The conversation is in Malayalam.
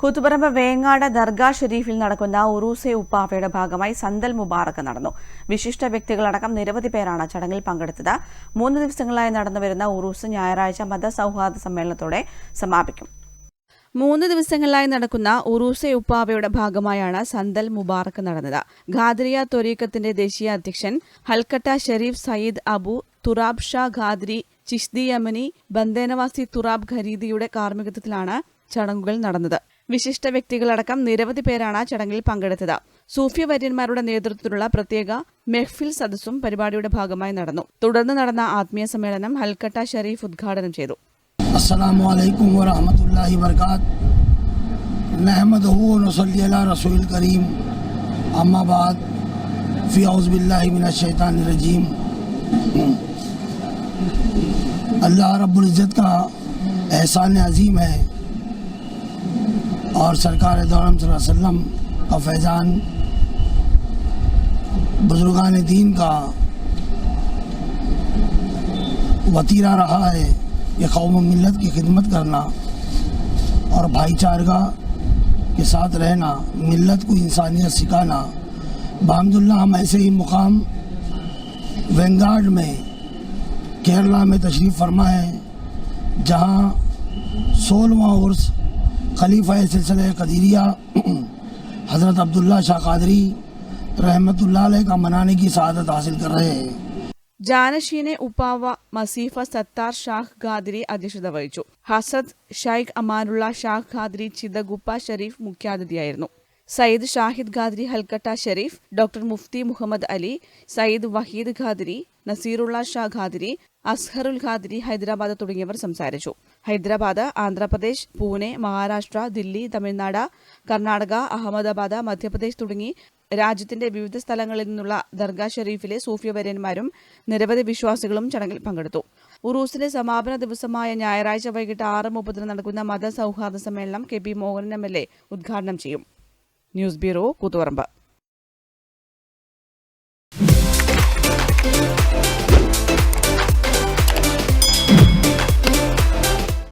കൂത്തുപറമ്പ് വേങ്ങാട് ദർഗാ ഷെരീഫിൽ നടക്കുന്ന ഉറൂസെ ഉപ്പാവയുടെ ഭാഗമായി സന്തൽ മുബാറക്ക് നടന്നു. വിശിഷ്ട വ്യക്തികളടക്കം നിരവധി പേരാണ് ചടങ്ങിൽ പങ്കെടുത്തത്. മൂന്ന് ദിവസങ്ങളായി നടന്നുവരുന്ന ഉറൂസ് ഞായറാഴ്ച മതസൗഹാർദ്ദ സമ്മേളനത്തോടെ സമാപിക്കും. മൂന്ന് ദിവസങ്ങളിലായി നടക്കുന്ന ഉറൂസെ ഉപ്പാവയുടെ ഭാഗമായാണ് സന്തൽ മുബാറക്ക് നടന്നത്. ഖാദ്രിയ തൊരീക്കത്തിന്റെ ദേശീയ അധ്യക്ഷൻ ഹൽക്കട്ട ഷെരീഫ് സയ്യിദ് അബു തുറാബ് ഷാ ഖാദ്രി ചിഷ്തി ബന്ദേനവാസി തുറാബ് ഖരീദിയുടെ കാർമ്മികത്വത്തിലാണ് ചടങ്ങുകൾ നടന്നത്. വിശിഷ്ട വ്യക്തികളടക്കം നിരവധി പേരാണ് ചടങ്ങിൽ പങ്കെടുത്തത് സൂഫി വര്യന്മാരുടെ നേതൃത്വത്തിലുള്ള പ്രത്യേക മെഹ്ഫിൽ സദസ്സും പരിപാടിയുടെ ഭാഗമായി നടന്നു തുടർന്ന് നടന്ന ആത്മീയ സമ്മേളനം ഹൽക്കട്ട ഷരീഫ് ഉദ്ഘാടനം ചെയ്തു अस्सलामु अलैकुम वरहमतुल्लाहि वबरकात नहमदहु व नसल्ली अला रसूल करीम अम्मा बाद फ़ी औज़ बिल्लाहि मिनश शैतानिर रजीम अल्लाह रब्बुल इज़्ज़त का एहसान अजीम है اور سرکار دورم صلی اللہ علیہ وسلم کا فیضان بزرگان دین کا وطیرہ رہا ہے، یہ قوم و ملت کی خدمت کرنا اور بھائی چارگاہ کے ساتھ رہنا، ملت کو انسانیت سکھانا۔ بحمداللہ ہم ایسے ہی مقام وینگارڈ میں، کیرلا میں تشریف فرما ہے، جہاں سولواں عرص खलीफा सिलसिला कदीरिया हज़रत अब्दुल्ला शाह कादरी रहमतुल्लाह अलैह का मनाने की सआदत हासिल कर रहे हैं ജാനഷീനെ ഉപ്പാവ മസീഫ സത്താർ ഷാഹ് ഖാദിരി അധ്യക്ഷത വഹിച്ചു ഹസദ് ഷൈഖ് അമാനുള്ള ഷാഹ് ഖാദിരി ചിതഗുപ്പ ഷരീഫ് മുഖ്യാതിഥിയായിരുന്നു സയ്യിദ് ഷാഹിദ് ഖാദിരി ഹൽക്കട്ട ഷരീഫ് ഡോക്ടർ മുഫ്തി മുഹമ്മദ് അലി സയ്യിദ് വഹീദ് ഖാദിരി നസീറുള്ള ഷാ ഖാദിരി അസ്ഹറുൽ ഖാദിരി ഹൈദരാബാദ് തുടങ്ങിയവർ സംസാരിച്ചു. ഹൈദരാബാദ് ആന്ധ്രാപ്രദേശ് പൂനെ മഹാരാഷ്ട്ര ദില്ലി തമിഴ്നാട് കർണാടക അഹമ്മദാബാദ് മധ്യപ്രദേശ് തുടങ്ങി രാജ്യത്തിന്റെ വിവിധ സ്ഥലങ്ങളിൽ നിന്നുള്ള ദർഗാ ഷെരീഫിലെ സൂഫിയ വര്യന്മാരും നിരവധി വിശ്വാസികളും ചടങ്ങിൽ പങ്കെടുത്തു. ഉറൂസിന്റെ സമാപന ദിവസമായ ഞായറാഴ്ച വൈകിട്ട് ആറ് മുപ്പതിന് നടക്കുന്ന മത സൗഹാർദ്ദ സമ്മേളനം K P Mohan M L A ഉദ്ഘാടനം ചെയ്യും. News bureau Koothuparamba.